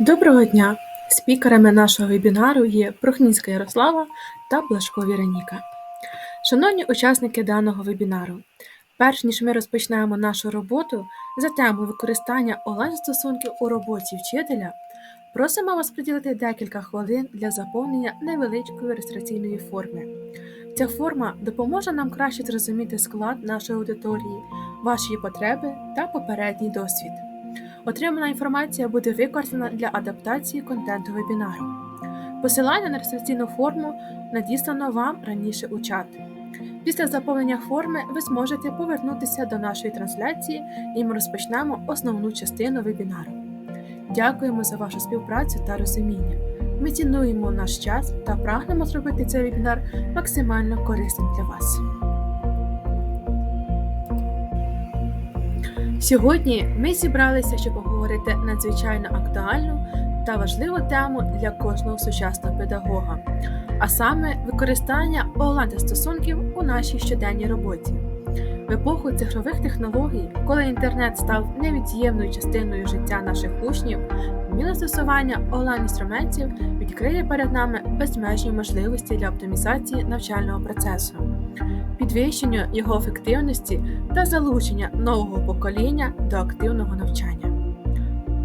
Доброго дня! Спікерами нашого вебінару є Прохнінська Ярослава та Блашко Віроніка. Шановні учасники даного вебінару, перш ніж ми розпочнемо нашу роботу за темою використання онлайн-стосунків у роботі вчителя, просимо вас приділити декілька хвилин для заповнення невеличкої реєстраційної форми. Ця форма допоможе нам краще зрозуміти склад нашої аудиторії, ваші потреби та попередній досвід. Отримана інформація буде використана для адаптації контенту вебінару. Посилання на реєстраційну форму надіслано вам раніше у чат. Після заповнення форми ви зможете повернутися до нашої трансляції і ми розпочнемо основну частину вебінару. Дякуємо за вашу співпрацю та розуміння. Ми цінуємо наш час та прагнемо зробити цей вебінар максимально корисним для вас. Сьогодні ми зібралися, щоб поговорити надзвичайно актуальну та важливу тему для кожного сучасного педагога, а саме використання онлайн стосунків у нашій щоденній роботі. В епоху цифрових технологій, коли інтернет став невід'ємною частиною життя наших учнів, вміле застосування онлайн-інструментів відкриє перед нами безмежні можливості для оптимізації навчального процесу підвищення його ефективності та залучення нового покоління до активного навчання.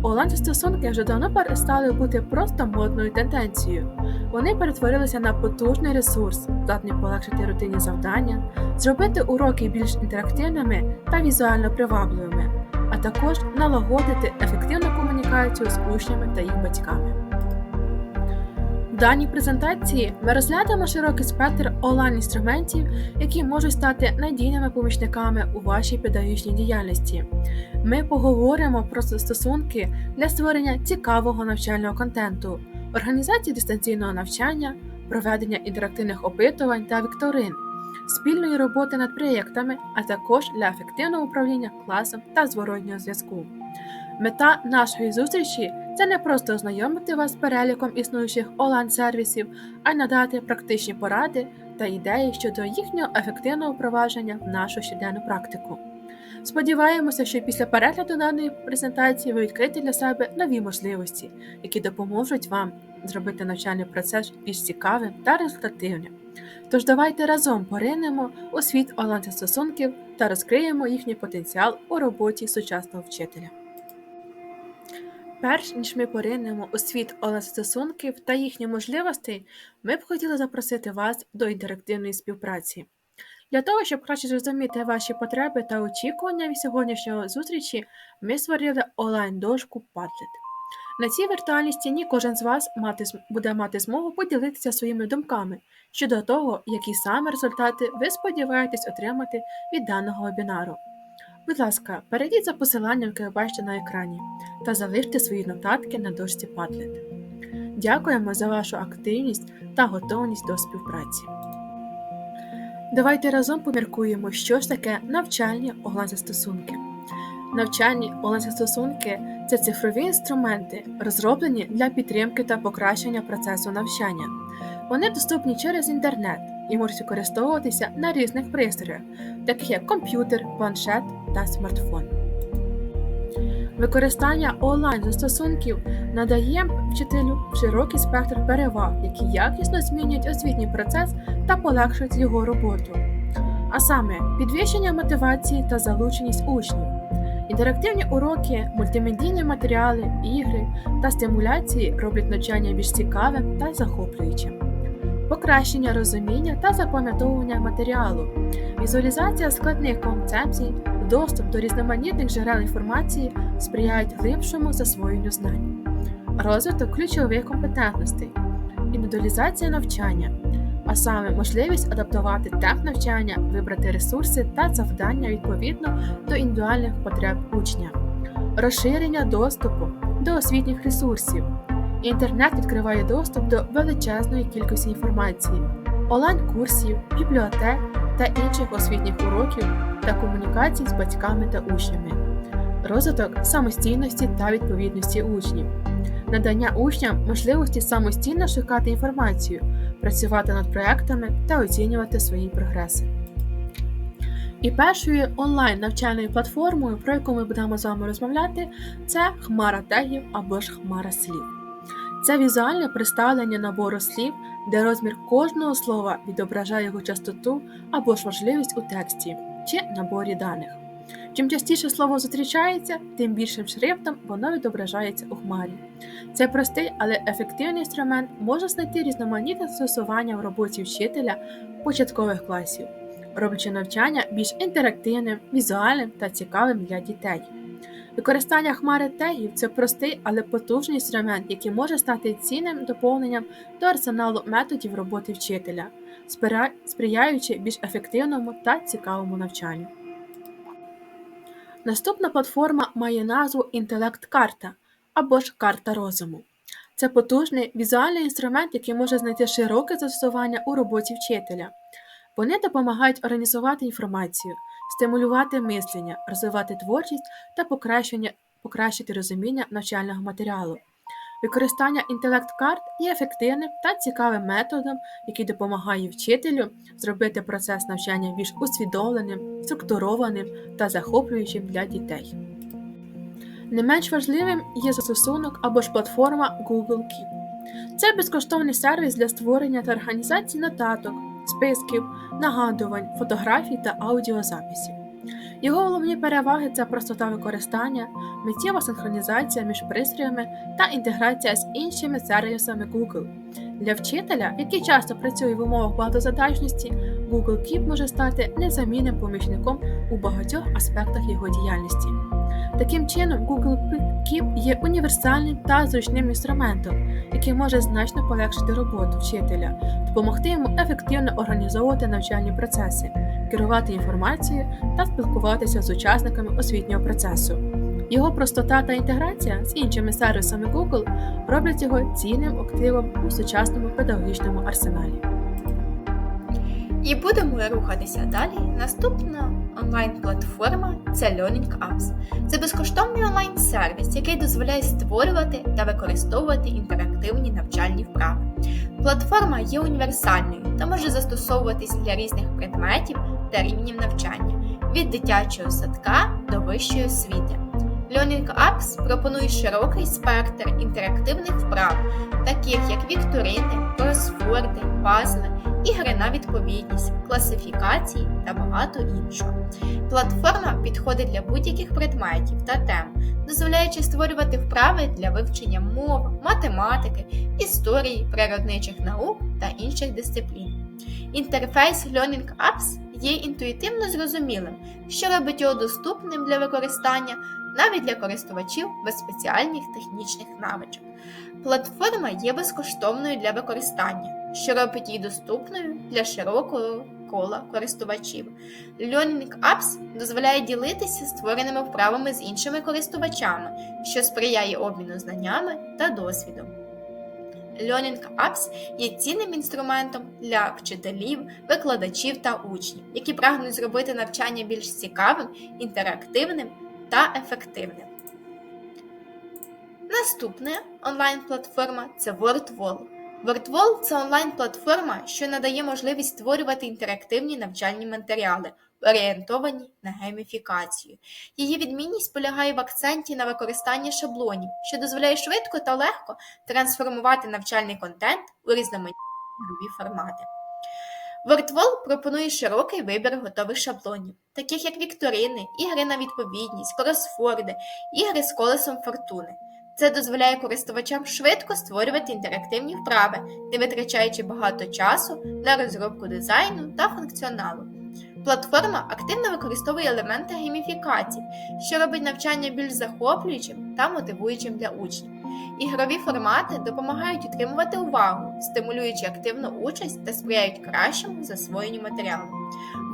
Онлайн-стосунки вже давно перестали бути просто модною тенденцією. Вони перетворилися на потужний ресурс, здатний полегшити рутинні завдання, зробити уроки більш інтерактивними та візуально привабливими, а також налагодити ефективну комунікацію з учнями та їх батьками. В даній презентації ми розглянемо широкий спектр онлайн-інструментів, які можуть стати надійними помічниками у вашій педагогічній діяльності. Ми поговоримо про застосунки для створення цікавого навчального контенту, організації дистанційного навчання, проведення інтерактивних опитувань та вікторин, спільної роботи над проєктами, а також для ефективного управління класом та зворотнього зв'язку. Мета нашої зустрічі це не просто ознайомити вас з переліком існуючих онлайн-сервісів, а надати практичні поради та ідеї щодо їхнього ефективного впровадження в нашу щоденну практику. Сподіваємося, що після перегляду даної презентації ви відкриєте для себе нові можливості, які допоможуть вам зробити навчальний процес більш цікавим та результативним. Тож давайте разом поринемо у світ онлайн-стосунків та розкриємо їхній потенціал у роботі сучасного вчителя. Перш ніж ми поринемо у світ онлайн-стосунків та їхні можливостей, ми б хотіли запросити вас до інтерактивної співпраці. Для того, щоб краще зрозуміти ваші потреби та очікування від сьогоднішньої зустрічі, ми створили онлайн-дошку Padlet. На цій віртуальній стіні кожен з вас мати, буде мати змогу поділитися своїми думками щодо того, які саме результати ви сподіваєтесь отримати від даного вебінару. Будь ласка, перейдіть за посиланням, яке ви бачите на екрані, та залиште свої нотатки на дошці Padlet. Дякуємо за вашу активність та готовність до співпраці. Давайте разом поміркуємо, що ж таке навчальні онлайн-застосунки. Навчальні онлайн-застосунки – це цифрові інструменти, розроблені для підтримки та покращення процесу навчання. Вони доступні через інтернет і можуть використовуватися на різних пристроях, таких як комп'ютер, планшет та смартфон. Використання онлайн-застосунків надає вчителю широкий спектр переваг, які якісно змінюють освітній процес та полегшують його роботу, а саме підвищення мотивації та залученість учнів, інтерактивні уроки, мультимедійні матеріали, ігри та стимуляції роблять навчання більш цікавим та захоплюючим покращення розуміння та запам'ятовування матеріалу, візуалізація складних концепцій, доступ до різноманітних джерел інформації сприяють глибшому засвоєнню знань, розвиток ключових компетентностей, індивідуалізація навчання, а саме можливість адаптувати темп навчання, вибрати ресурси та завдання відповідно до індивідуальних потреб учня, розширення доступу до освітніх ресурсів. Інтернет відкриває доступ до величезної кількості інформації, онлайн-курсів, бібліотек та інших освітніх уроків та комунікацій з батьками та учнями, розвиток самостійності та відповідності учнів, надання учням можливості самостійно шукати інформацію, працювати над проектами та оцінювати свої прогреси. І першою онлайн навчальною платформою, про яку ми будемо з вами розмовляти, це хмара тегів або ж хмара слів. Це візуальне представлення набору слів, де розмір кожного слова відображає його частоту або ж важливість у тексті чи наборі даних. Чим частіше слово зустрічається, тим більшим шрифтом воно відображається у хмарі. Цей простий, але ефективний інструмент може знайти різноманітне застосування в роботі вчителя початкових класів, роблячи навчання більш інтерактивним, візуальним та цікавим для дітей. Використання хмари тегів це простий, але потужний інструмент, який може стати цінним доповненням до арсеналу методів роботи вчителя, сприяючи більш ефективному та цікавому навчанню. Наступна платформа має назву Інтелект-карта або ж карта розуму. Це потужний візуальний інструмент, який може знайти широке застосування у роботі вчителя. Вони допомагають організувати інформацію, стимулювати мислення, розвивати творчість та покращити розуміння навчального матеріалу. Використання інтелект-карт є ефективним та цікавим методом, який допомагає вчителю зробити процес навчання більш усвідомленим, структурованим та захоплюючим для дітей. Не менш важливим є застосунок або ж платформа Google Keep. Це безкоштовний сервіс для створення та організації нотаток, списків, нагадувань, фотографій та аудіозаписів. Його головні переваги це простота використання, миттєва синхронізація між пристроями та інтеграція з іншими сервісами Google. Для вчителя, який часто працює в умовах багатозадачності, Google Keep може стати незамінним помічником у багатьох аспектах його діяльності. Таким чином, Google Keep є універсальним та зручним інструментом, який може значно полегшити роботу вчителя, допомогти йому ефективно організовувати навчальні процеси, керувати інформацією та спілкуватися з учасниками освітнього процесу. Його простота та інтеграція з іншими сервісами Google роблять його цінним активом у сучасному педагогічному арсеналі. І будемо рухатися далі. Наступна онлайн-платформа це Learning Apps. Це безкоштовний онлайн-сервіс, який дозволяє створювати та використовувати інтерактивні навчальні вправи. Платформа є універсальною та може застосовуватись для різних предметів та рівнів навчання від дитячого садка до вищої освіти. Learning Apps пропонує широкий спектр інтерактивних вправ, таких як вікторини, кросворди, пазли, ігри на відповідність, класифікації та багато іншого. Платформа підходить для будь-яких предметів та тем, дозволяючи створювати вправи для вивчення мов, математики, історії, природничих наук та інших дисциплін. Інтерфейс Learning Apps є інтуїтивно зрозумілим, що робить його доступним для використання навіть для користувачів без спеціальних технічних навичок. Платформа є безкоштовною для використання, що робить її доступною для широкого кола користувачів. Learning Apps дозволяє ділитися створеними вправами з іншими користувачами, що сприяє обміну знаннями та досвідом. Learning Apps є цінним інструментом для вчителів, викладачів та учнів, які прагнуть зробити навчання більш цікавим, інтерактивним та ефективним. Наступна онлайн-платформа це WordWall. WordWall – це онлайн-платформа, що надає можливість створювати інтерактивні навчальні матеріали, орієнтовані на гейміфікацію. Її відмінність полягає в акценті на використанні шаблонів, що дозволяє швидко та легко трансформувати навчальний контент у різноманітні ігрові формати. WordWall пропонує широкий вибір готових шаблонів, таких як вікторини, ігри на відповідність, кросфорди, ігри з колесом фортуни. Це дозволяє користувачам швидко створювати інтерактивні вправи, не витрачаючи багато часу на розробку дизайну та функціоналу. Платформа активно використовує елементи гейміфікації, що робить навчання більш захоплюючим та мотивуючим для учнів. Ігрові формати допомагають утримувати увагу, стимулюючи активну участь та сприяють кращому засвоєнню матеріалу.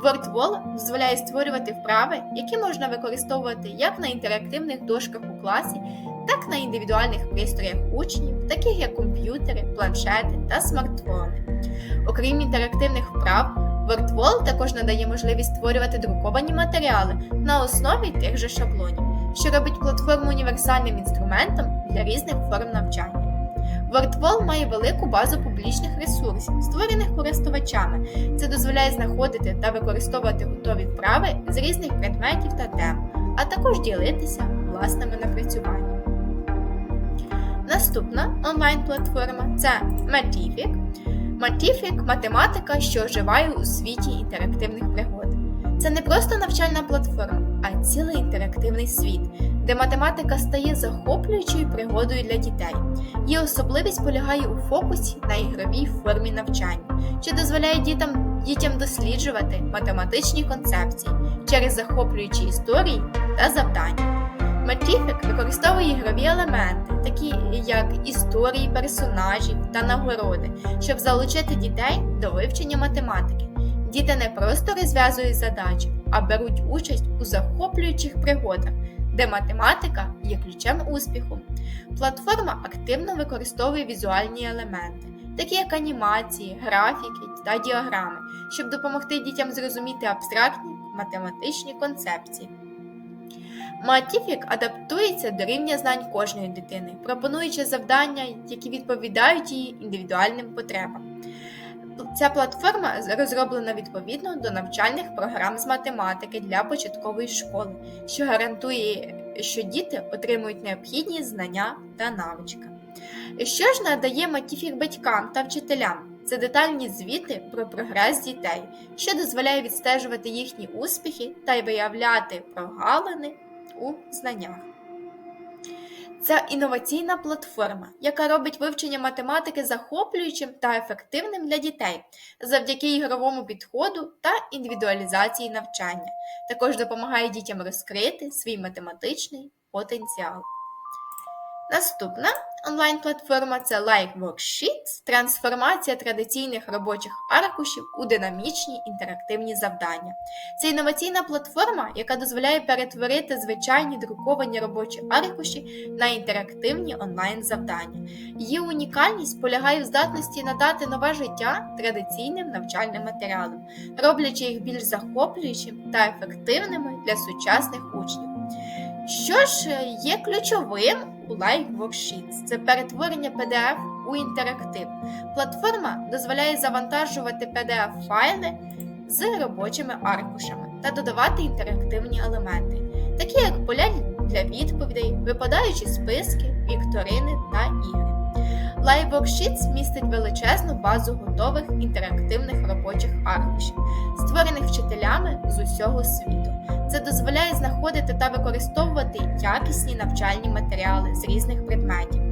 WordWall дозволяє створювати вправи, які можна використовувати як на інтерактивних дошках у класі, так і на індивідуальних пристроях учнів, таких як комп'ютери, планшети та смартфони. Окрім інтерактивних вправ, WordWall також надає можливість створювати друковані матеріали на основі тих же шаблонів, що робить платформу універсальним інструментом для різних форм навчання. WordWall має велику базу публічних ресурсів, створених користувачами. Це дозволяє знаходити та використовувати готові вправи з різних предметів та тем, а також ділитися власними напрацюваннями. Наступна онлайн-платформа це Matific. Matific – математика, що оживає у світі інтерактивних пригод. Це не просто навчальна платформа, а цілий інтерактивний світ, де математика стає захоплюючою пригодою для дітей. Її особливість полягає у фокусі на ігровій формі навчання, що дозволяє дітям, дітям досліджувати математичні концепції через захоплюючі історії та завдання. Мальтіфік використовує ігрові елементи, такі як історії персонажів та нагороди, щоб залучити дітей до вивчення математики. Діти не просто розв'язують задачі, а беруть участь у захоплюючих пригодах, де математика є ключем успіху. Платформа активно використовує візуальні елементи, такі як анімації, графіки та діаграми, щоб допомогти дітям зрозуміти абстрактні математичні концепції. Матіфік адаптується до рівня знань кожної дитини, пропонуючи завдання, які відповідають її індивідуальним потребам. Ця платформа розроблена відповідно до навчальних програм з математики для початкової школи, що гарантує, що діти отримують необхідні знання та навички. Що ж надає Матіфік батькам та вчителям? Це детальні звіти про прогрес дітей, що дозволяє відстежувати їхні успіхи та виявляти прогалини у знаннях. Це інноваційна платформа, яка робить вивчення математики захоплюючим та ефективним для дітей завдяки ігровому підходу та індивідуалізації навчання. Також допомагає дітям розкрити свій математичний потенціал. Наступна онлайн-платформа це Like Worksheets – трансформація традиційних робочих аркушів у динамічні інтерактивні завдання. Це інноваційна платформа, яка дозволяє перетворити звичайні друковані робочі аркуші на інтерактивні онлайн-завдання. Її унікальність полягає в здатності надати нове життя традиційним навчальним матеріалам, роблячи їх більш захоплюючими та ефективними для сучасних учнів. Що ж є ключовим у Like Worksheets? Це перетворення PDF у інтерактив. Платформа дозволяє завантажувати PDF-файли з робочими аркушами та додавати інтерактивні елементи, такі як поля для відповідей, випадаючі списки, вікторини та ігри. Live Worksheets містить величезну базу готових інтерактивних робочих аркушів, створених вчителями з усього світу. Це дозволяє знаходити та використовувати якісні навчальні матеріали з різних предметів.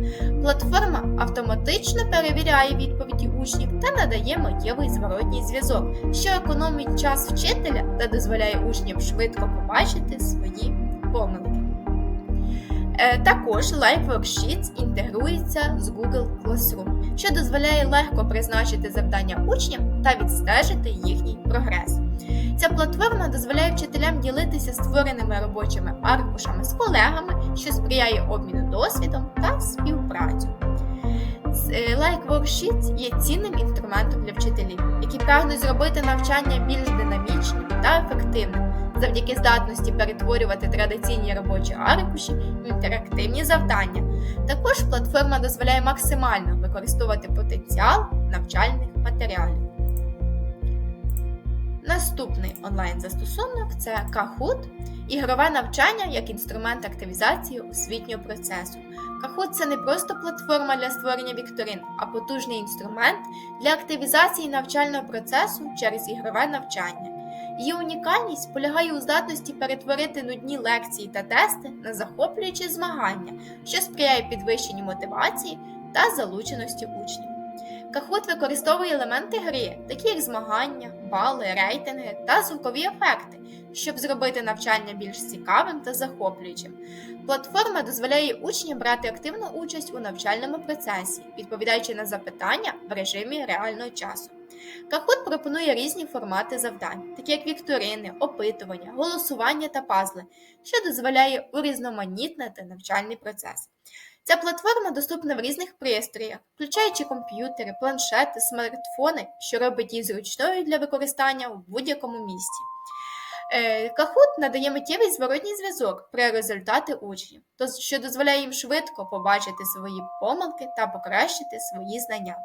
Платформа автоматично перевіряє відповіді учнів та надає миттєвий зворотній зв'язок, що економить час вчителя та дозволяє учням швидко побачити свої помилки. Е, Також Live Worksheets інтегрується з Google Classroom, що дозволяє легко призначити завдання учням та відстежити їхній прогрес. Ця платформа дозволяє вчителям ділитися створеними робочими аркушами з колегами, що сприяє обміну досвідом та співпрацю. Е, Like Worksheets є цінним інструментом для вчителів, які прагнуть зробити навчання більш динамічним та ефективним завдяки здатності перетворювати традиційні робочі аркуші в інтерактивні завдання. Також платформа дозволяє максимально використовувати потенціал навчальних матеріалів. Наступний онлайн-застосунок це Kahoot – ігрове навчання як інструмент активізації освітнього процесу. Kahoot – це не просто платформа для створення вікторин, а потужний інструмент для активізації навчального процесу через ігрове навчання. Її унікальність полягає у здатності перетворити нудні лекції та тести на захоплюючі змагання, що сприяє підвищенню мотивації та залученості учнів. Kahoot використовує елементи гри, такі як змагання, бали, рейтинги та звукові ефекти, щоб зробити навчання більш цікавим та захоплюючим. Платформа дозволяє учням брати активну участь у навчальному процесі, відповідаючи на запитання в режимі реального часу. Kahoot пропонує різні формати завдань, такі як вікторини, опитування, голосування та пазли, що дозволяє урізноманітнити навчальний процес. Ця платформа доступна в різних пристроях, включаючи комп'ютери, планшети, смартфони, що робить її зручною для використання в будь-якому місці. Е, Kahoot надає миттєвий зворотній зв'язок при результати учнів, що дозволяє їм швидко побачити свої помилки та покращити свої знання.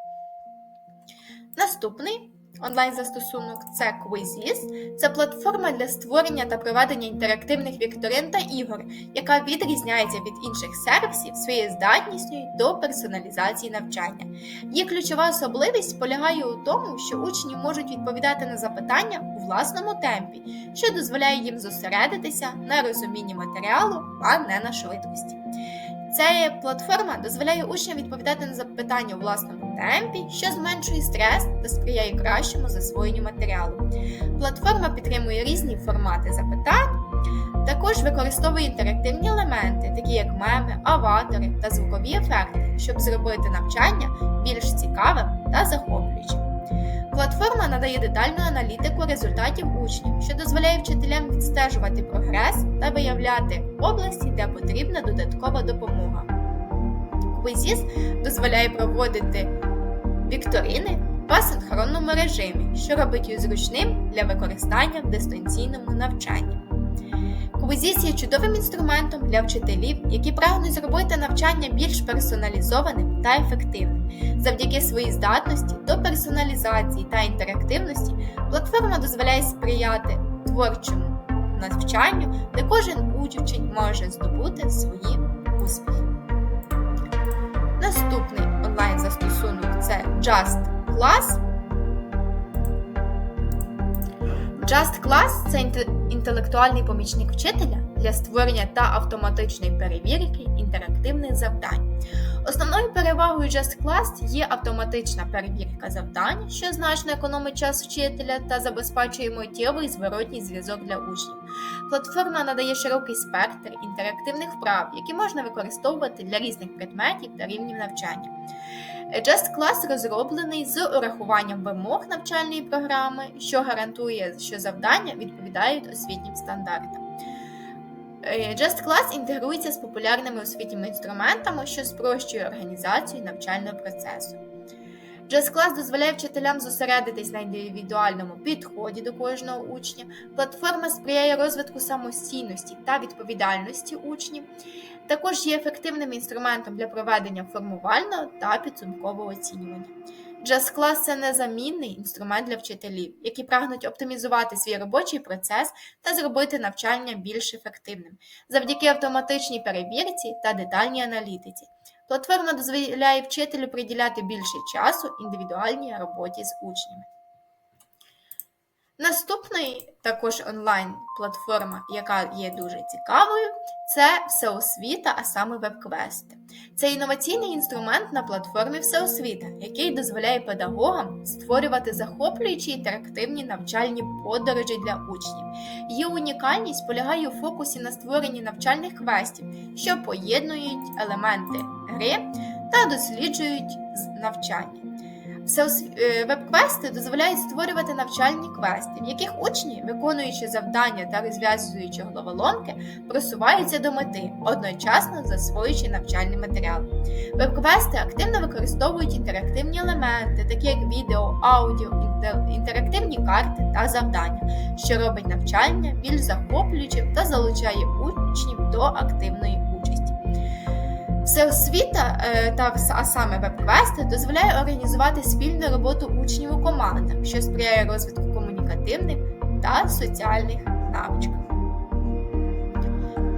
Наступний онлайн-застосунок це Quizzes. Це платформа для створення та проведення інтерактивних вікторин та ігор, яка відрізняється від інших сервісів своєю здатністю до персоналізації навчання. Її ключова особливість полягає у тому, що учні можуть відповідати на запитання у власному темпі, що дозволяє їм зосередитися на розумінні матеріалу, а не на швидкості. Ця платформа дозволяє учням відповідати на запитання у власному темпі, що зменшує стрес та сприяє кращому засвоєнню матеріалу. Платформа підтримує різні формати запитань, також використовує інтерактивні елементи, такі як меми, аватори та звукові ефекти, щоб зробити навчання більш цікавим та захоплюючим. Платформа надає детальну аналітику результатів учнів, що дозволяє вчителям відстежувати прогрес та виявляти області, де потрібна додаткова допомога. Quizzes дозволяє проводити вікторини в асинхронному режимі, що робить їх зручним для використання в дистанційному навчанні. Quizzes є чудовим інструментом для вчителів, які прагнуть зробити навчання більш персоналізованим та ефективним. Завдяки своїй здатності до персоналізації та інтерактивності платформа дозволяє сприяти творчому навчанню, де кожен учень може здобути свої успіхи. Наступний онлайн-застосунок це Just Class. Just Class це інтелектуальний помічник вчителя для створення та автоматичної перевірки інтерактивних завдань. Основною перевагою Just Class є автоматична перевірка завдань, що значно економить час вчителя та забезпечує миттєвий зворотній зв'язок для учнів. Платформа надає широкий спектр інтерактивних вправ, які можна використовувати для різних предметів та рівнів навчання. Just Class розроблений з урахуванням вимог навчальної програми, що гарантує, що завдання відповідають освітнім стандартам. Е, Just Class інтегрується з популярними освітніми інструментами, що спрощує організацію навчального процесу. Just Class дозволяє вчителям зосередитись на індивідуальному підході до кожного учня. Платформа сприяє розвитку самостійності та відповідальності учнів. Також є ефективним інструментом для проведення формувального та підсумкового оцінювання. Class – це незамінний інструмент для вчителів, які прагнуть оптимізувати свій робочий процес та зробити навчання більш ефективним завдяки автоматичній перевірці та детальній аналітиці. Платформа дозволяє вчителю приділяти більше часу індивідуальній роботі з учнями. Наступний також онлайн-платформа, яка є дуже цікавою, це всеосвіта, а саме веб-квести. Це інноваційний інструмент на платформі Всеосвіта, який дозволяє педагогам створювати захоплюючі інтерактивні навчальні подорожі для учнів. Її унікальність полягає у фокусі на створенні навчальних квестів, що поєднують елементи гри та досліджують навчання. Е, Веб-квести дозволяють створювати навчальні квести, в яких учні, виконуючи завдання та розв'язуючи головоломки, просуваються до мети, одночасно засвоюючи навчальний матеріал. Веб-квести активно використовують інтерактивні елементи, такі як відео, аудіо, інте- інтерактивні карти та завдання, що робить навчання більш захоплюючим та залучає учнів до активної Всеосвіта е, та а саме веб-квести дозволяє організувати спільну роботу учнів у командах, що сприяє розвитку комунікативних та соціальних навичках.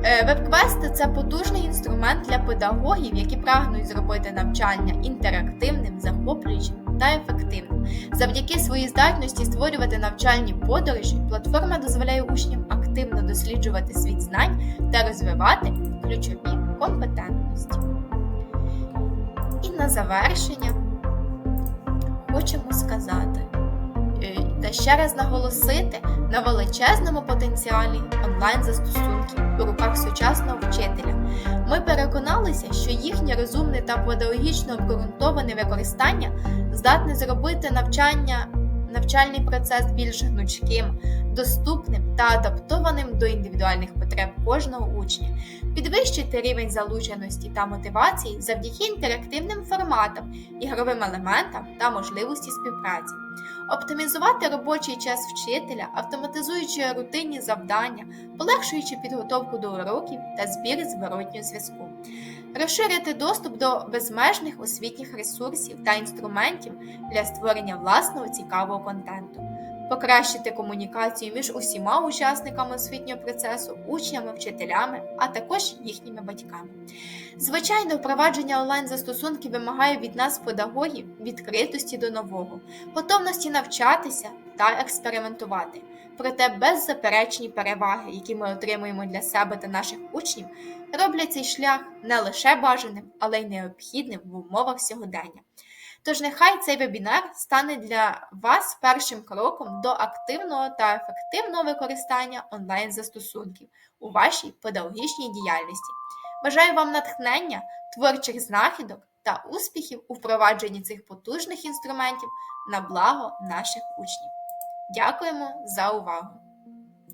Е, Веб-квести це потужний інструмент для педагогів, які прагнуть зробити навчання інтерактивним, захоплюючим та ефективним. Завдяки своїй здатності створювати навчальні подорожі, платформа дозволяє учням активно досліджувати світ знань та розвивати ключові компетентності. І на завершення хочемо сказати е, та ще раз наголосити на величезному потенціалі онлайн-застосунків у руках сучасного вчителя. Ми переконалися, що їхнє розумне та педагогічно обґрунтоване використання здатне зробити навчання, навчальний процес більш гнучким, доступним та адаптованим до індивідуальних потреб кожного учня, підвищити рівень залученості та мотивації завдяки інтерактивним форматам, ігровим елементам та можливості співпраці. оптимізувати робочий час вчителя, автоматизуючи рутинні завдання, полегшуючи підготовку до уроків та збір зворотнього зв'язку, розширити доступ до безмежних освітніх ресурсів та інструментів для створення власного цікавого контенту, покращити комунікацію між усіма учасниками освітнього процесу, учнями, вчителями, а також їхніми батьками. Звичайно, впровадження онлайн-застосунків вимагає від нас, педагогів, відкритості до нового, готовності навчатися та експериментувати. Проте беззаперечні переваги, які ми отримуємо для себе та наших учнів, роблять цей шлях не лише бажаним, але й необхідним в умовах сьогодення. Тож нехай цей вебінар стане для вас першим кроком до активного та ефективного використання онлайн-застосунків у вашій педагогічній діяльності. Бажаю вам натхнення, творчих знахідок та успіхів у впровадженні цих потужних інструментів на благо наших учнів. Дякуємо за увагу!